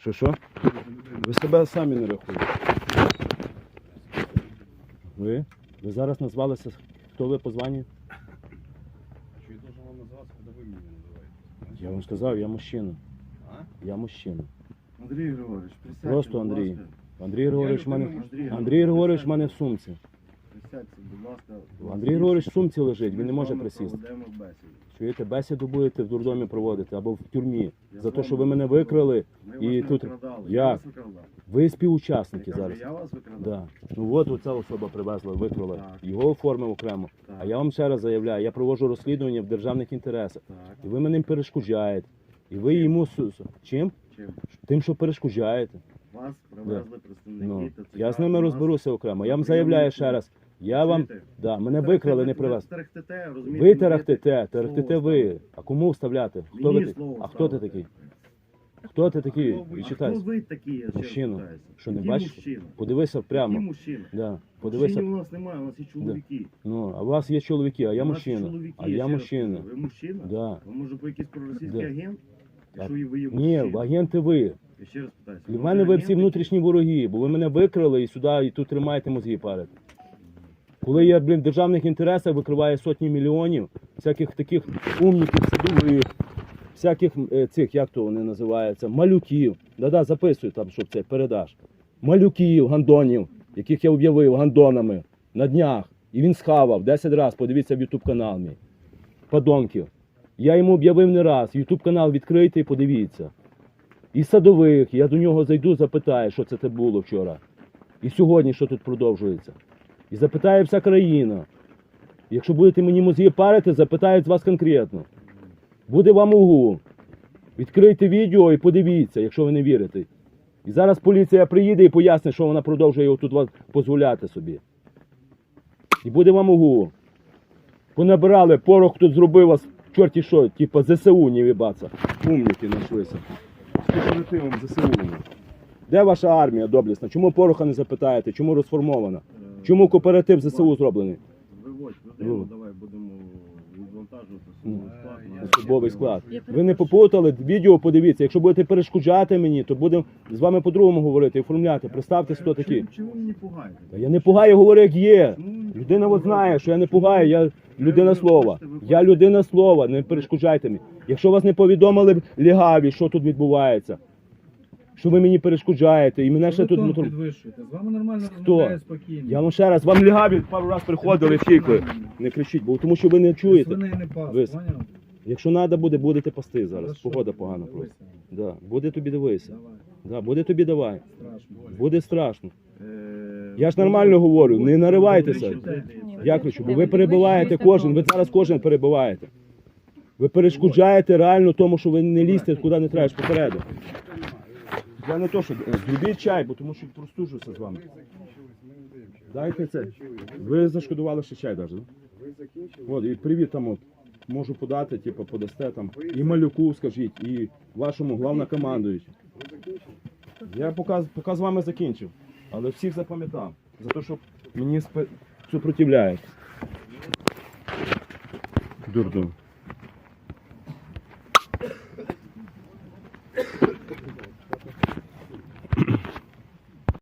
Що що? Ви себе самі не рахуєте. Ви? Ви зараз назвалися, хто ви по званню? Что я должен вам называться, когда вы меня называете? Я вам сказав, я мужчина. А? Я мужчина. Андрій Григорович, присядьте, Просто будь Андрій. ласка. Андрій Григорович в мене. Андрій Андрій Григорович в мене в сумці. Присядьте, будь ласка. Андрій Григорович в сумці лежить, він не може присісти. проведемо бесіду. Чуєте, бесіду будете в дурдомі проводити або в тюрмі. Я За те, що ви мене викрали, Ми і тут- не викрадали. Як? Я вас викрадав. ви Я співучасники кажу, зараз. Я вас викрадав. Да. Ну от оця особа привезла, викрала. Так. Його оформив окремо. Так. А я вам ще раз заявляю, я проводжу розслідування в державних інтересах. Так. І ви мене перешкоджаєте. І ви йому су- су- чим? Чим? Тим, що перешкоджаєте. Вас привезли представники Ну, ТЦК. я з ними розберуся окремо. Я вам заявляю ще раз. Я вам Чуєте? да, мене викрали, не Терехтете- привезли. терехтете, розумієте, Ви мені слово ви. А кому вставляти? Хто Мені ви, слово а хто ти ставите. такий? Хто ти такий? А. Хто ви такі? я ще Мужчина. питаюся? Що, не бачиш? мужчина? Подивися Який прямо. мужчина? Да. Мужчини Подивися. у нас немає, у нас є чоловіки. Ну, а у вас є чоловіки, а я У нас мужчина. чоловіки, А я я раз мужчина. кажу. Ви мужчина? Да. Ви може ви якийсь проросійський Да. агент? Так. Ви є Ні, мужчина. агенти ви. Я ще раз питаюся. Для мене ви всі внутрішні вороги, бо ви мене викрали і сюди, і тут тримаєте мозги парити. Коли я, блін, в державних інтересах викриваю сотні мільйонів, всяких таких умників, садових, всяких е, цих, як то вони називаються, малюків. Да-да, записуй там, щоб це передаш. Малюків, гандонів, яких я об'явив гандонами на днях. І він схавав 10 разів, подивіться в Ютуб канал мій. Подонків. Я йому об'явив не раз. Ютуб канал відкрийте і подивіться. І садових, я до нього зайду, запитаю, що це було вчора. І сьогодні, що тут продовжується. І запитає вся країна. Якщо будете мені мозги парити, запитають вас конкретно. Буде вам угу. Відкрийте відео і подивіться, якщо ви не вірите. І зараз поліція приїде і пояснить, що вона продовжує тут дозволяти собі. І буде вам угу. Понабирали, порох тут зробив вас, чорті що, типа ЗСУ не вібаться. Умніки знайшлися. З кооперативом ЗСУ. Де ваша армія доблісна? Чому пороха не запитаєте? Чому розформована? Чому кооператив ЗСУ зроблений? Виводь людину, Ну. давай будемо відвантажувати Ну. особовий склад. Особовий склад. Ви не попутали, відео подивіться. Якщо будете перешкоджати мені, то будемо з вами по-другому говорити, оформляти. Представтесь, хто такий. Чому- мені пугаєте? Я не пугаю, говорю, як є. Людина от знає, що я не пугаю, я людина слова. Я людина слова, не перешкоджайте мені. Якщо вас не повідомили лігаві, що тут відбувається, що ви мені перешкоджаєте, і мене ще Ви тут тон підвищуєте. З вами нормально Хто? розмовляє спокійно. Я вам ще раз, вам лігаві пару раз приходили, втікли. Не кричіть, бо тому що ви не чуєте. Свиней не пас, Ви- поняв? Якщо треба буде, будете пасти зараз. Хорошо. Погода погана Дивися. просто. Да. Буде тобі дивися. Давай, Да. Буде тобі давай. страшно. Буде страшно. Е, Я ж нормально говорю, не наривайтеся. Я кричу, бо ви перебиваєте кожен, ви зараз кожен перебиваєте. Ви перешкоджаєте реально тому, що ви не лізьте куди не треба, ж попереду. Я не то, що е, зробіть чай, бо тому що простужуся з вами. Дайте це. Ви зашкодували ще чай навіть. От, і привіт там от. Можу подати, типу, подасте там. І малюку скажіть, і вашому главнокомандуючому. Я показ, показ з вами закінчив, але всіх запам'ятав. За те, що мені спи... супротивляється. Дурдом.